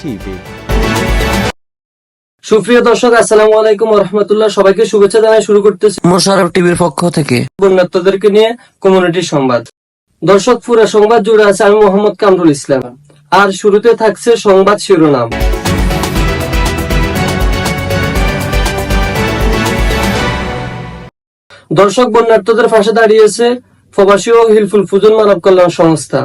TV. সুপ্রিয় দর্শক আসসালামু আলাইকুম রহমতুল্লাহ। সবাইকে শুভেচ্ছা জানাই শুরু করতেছি মোশারফ টিভির পক্ষ থেকে। বন্যাত্মদেরকে নিয়ে কমিউনিটি সংবাদ। দর্শক পুরা সংবাদ জুড়ে আছে আমি মোহাম্মদ কামরুল ইসলাম। আর শুরুতে থাকছে সংবাদ শিরোনাম। দর্শক বন্যার্থদের পাশে দাঁড়িয়েছে প্রবাসী ও হিলফুল ফুজন মানব কল্যাণ সংস্থা।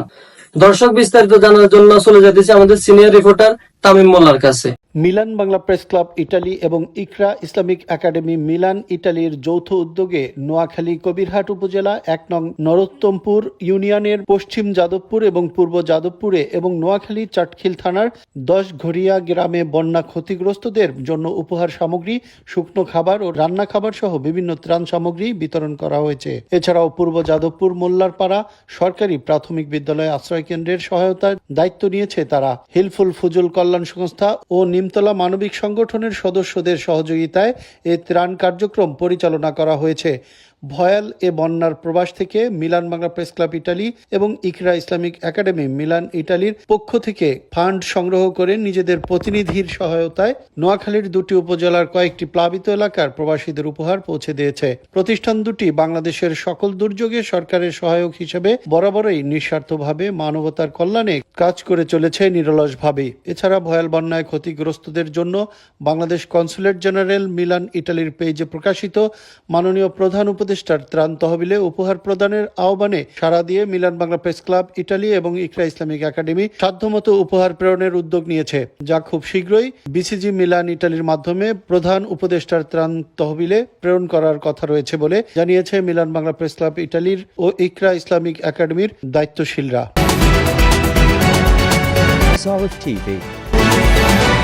দর্শক বিস্তারিত জানার জন্য চলে যেতেছি আমাদের সিনিয়র রিপোর্টার তামিম মোল্লার কাছে। Milan Bangla press club Italy এবং ইকরা ইসলামিক একাডেমি মিলান, ইটালির যৌথ উদ্যোগে নোয়াখালী কবিরহাট উপজেলা, এক নং নরোত্তমপুর ইউনিয়নের পশ্চিম যাদবপুর এবং পূর্ব যাদবপুরে এবং নোয়াখালী চাটখিল থানার দশ ঘড়িয়া গ্রামে বন্যা ক্ষতিগ্রস্তদের জন্য উপহার সামগ্রী, শুকনো খাবার ও রান্না খাবার সহ বিভিন্ন ত্রাণ সামগ্রী বিতরণ করা হয়েছে। এছাড়াও পূর্ব যাদবপুর মোল্লারপাড়া সরকারি প্রাথমিক বিদ্যালয় আশ্রয় কেন্দ্রের সহায়তার দায়িত্ব নিয়েছে তারা। হিলফুল ফুজুল কল্যাণ সংস্থা ও নিমতলা মানবিক সংগঠনের সদস্যদের সহযোগিতায় এ ত্রাণ কার্যক্রম পরিচালনা করা হয়েছে। ভয়াল এ বন্যার প্রবাস থেকে Milan Bangla press club Italy এবং ইকরা ইসলামিক একাডেমি মিলান ইটালির পক্ষ থেকে ফান্ড সংগ্রহ করে নিজেদের প্রতিনিধির সহায়তায় নোয়াখালীর দুটি উপজেলার কয়েকটি প্লাবিত এলাকার প্রবাসীদের উপহার পৌঁছে দিয়েছে। প্রতিষ্ঠান দুটি বাংলাদেশের সকল দুর্যোগে সরকারের সহায়ক হিসেবে বরাবরই নিঃস্বার্থভাবে মানবতার কল্যাণে কাজ করে চলেছে নিরলসভাবে। এছাড়া ভয়াল বন্যায় ক্ষতিগ্রস্তদের জন্য বাংলাদেশ কনসুলেট জেনারেল মিলান ইটালির পেজে প্রকাশিত মাননীয় প্রধান উপদেষ্টার ত্রাণ তহবিলে উপহার প্রদানের আহ্বানে সাড়া দিয়ে Milan Bangla press club Italy এবং ইকরা ইসলামিক একাডেমি সাধ্যমতো উপহার প্রেরণের উদ্যোগ নিয়েছে, যা খুব শীঘ্রই বিসিজি মিলান ইটালির মাধ্যমে প্রধান উপদেষ্টার ত্রাণ তহবিলে প্রেরণ করার কথা রয়েছে বলে জানিয়েছে মিলান বাংলা প্রেস ক্লাব ইটালির ও ইকরা ইসলামিক একাডেমির দায়িত্বশীলরা Sarif TV. Thank you.